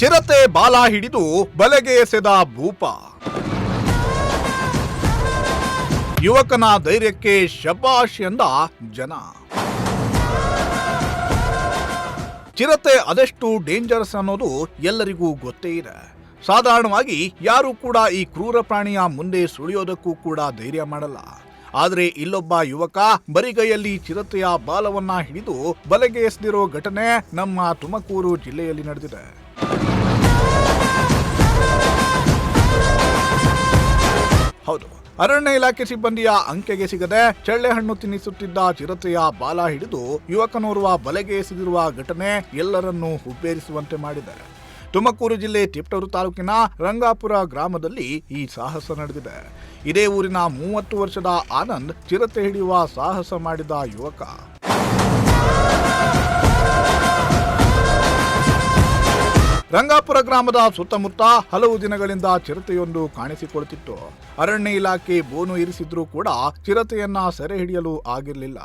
ಚಿರತೆ ಬಾಲ ಹಿಡಿದು ಬಲೆಗೆ ಎಸೆದ ಭೂಪ. ಯುವಕನ ಧೈರ್ಯಕ್ಕೆ ಶಬಾಷ್ ಎಂದ ಜನ. ಚಿರತೆ ಅದೆಷ್ಟು ಡೇಂಜರಸ್ ಅನ್ನೋದು ಎಲ್ಲರಿಗೂ ಗೊತ್ತೇ ಇದೆ. ಸಾಧಾರಣವಾಗಿ ಯಾರು ಕೂಡ ಈ ಕ್ರೂರ ಪ್ರಾಣಿಯ ಮುಂದೆ ಸುಳಿಯೋದಕ್ಕೂ ಕೂಡ ಧೈರ್ಯ ಮಾಡಲ್ಲ. ಆದರೆ ಇಲ್ಲೊಬ್ಬ ಯುವಕ ಬರಿಗೈಯಲ್ಲಿ ಚಿರತೆಯ ಬಾಲವನ್ನ ಹಿಡಿದು ಬಲೆಗೆ ಎಸೆದಿರೋ ಘಟನೆ ನಮ್ಮ ತುಮಕೂರು ಜಿಲ್ಲೆಯಲ್ಲಿ ನಡೆದಿದೆ. ಅರಣ್ಯ ಇಲಾಖೆ ಸಿಬ್ಬಂದಿಯ ಅಂಕೆಗೆ ಸಿಗದೆ ಚಳ್ಳೆಹಣ್ಣು ತಿನ್ನಿಸುತ್ತಿದ್ದ ಚಿರತೆಯ ಬಾಲ ಹಿಡಿದು ಯುವಕನೋರ್ವ ಬಲೆಗೆ ಎಸೆದಿರುವ ಘಟನೆ ಎಲ್ಲರನ್ನೂ ಹುಬ್ಬೇರಿಸುವಂತೆ ಮಾಡಿದೆ ತುಮಕೂರು ಜಿಲ್ಲೆ ತಿಪ್ಟೂರು ತಾಲೂಕಿನ ರಂಗಾಪುರ ಗ್ರಾಮದಲ್ಲಿ ಈ ಸಾಹಸ ನಡೆದಿದೆ. ಇದೇ ಊರಿನ ಮೂವತ್ತು ವರ್ಷದ ಆನಂದ್ ಚಿರತೆ ಹಿಡಿಯುವ ಸಾಹಸ ಮಾಡಿದ ಯುವಕ. ರಂಗಾಪುರ ಗ್ರಾಮದ ಸುತ್ತಮುತ್ತ ಹಲವು ದಿನಗಳಿಂದ ಚಿರತೆಯೊಂದು ಕಾಣಿಸಿಕೊಳ್ತಿತ್ತು. ಅರಣ್ಯ ಇಲಾಖೆ ಬೋನು ಇರಿಸಿದ್ರೂ ಕೂಡ ಚಿರತೆಯನ್ನ ಸೆರೆ ಹಿಡಿಯಲು ಆಗಿರಲಿಲ್ಲ.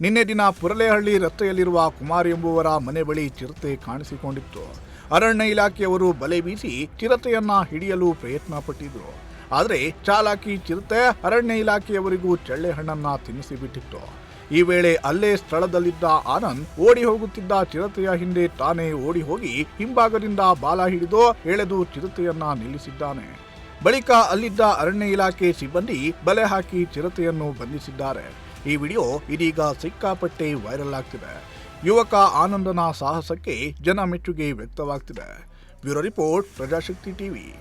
ನಿನ್ನೆ ದಿನ ಪುರಲೆಹಳ್ಳಿ ರಸ್ತೆಯಲ್ಲಿರುವ ಕುಮಾರ್ ಎಂಬುವರ ಮನೆ ಬಳಿ ಚಿರತೆ ಕಾಣಿಸಿಕೊಂಡಿತ್ತು. ಅರಣ್ಯ ಇಲಾಖೆಯವರು ಬಲೆ ಬೀಸಿ ಚಿರತೆಯನ್ನ ಹಿಡಿಯಲು ಪ್ರಯತ್ನ ಪಟ್ಟಿದ್ರು ಆದರೆ ಚಾಲಾಕಿ ಚಿರತೆ ಅರಣ್ಯ ಇಲಾಖೆಯವರಿಗೂ ಚಳ್ಳೆ ಹಣ್ಣನ್ನ ತಿನ್ನಿಸಿ ಬಿಟ್ಟಿತ್ತು. ಈ ವೇಳೆ ಅಲ್ಲೇ ಸ್ಥಳದಲ್ಲಿದ್ದ ಆನಂದ್ ಓಡಿ ಹೋಗುತ್ತಿದ್ದ ಚಿರತೆಯ ಹಿಂದೆ ತಾನೇ ಓಡಿ ಹೋಗಿ ಹಿಂಭಾಗದಿಂದ ಬಾಲ ಹಿಡಿದು ಎಳೆದು ಚಿರತೆಯನ್ನ ನಿಲ್ಲಿಸಿದ್ದಾನೆ. ಬಳಿಕ ಅಲ್ಲಿದ್ದ ಅರಣ್ಯ ಇಲಾಖೆ ಸಿಬ್ಬಂದಿ ಬಲೆ ಹಾಕಿ ಚಿರತೆಯನ್ನು ಬಂಧಿಸಿದ್ದಾರೆ. ಈ ವಿಡಿಯೋ ಇದೀಗ ಸಿಕ್ಕಾಪಟ್ಟೆ ವೈರಲ್ ಆಗ್ತಿದೆ. ಯುವಕ ಆನಂದನ ಸಾಹಸಕ್ಕೆ ಜನ ಮೆಚ್ಚುಗೆ ವ್ಯಕ್ತವಾಗ್ತಿದೆ. Bureau report Prajashakti TV.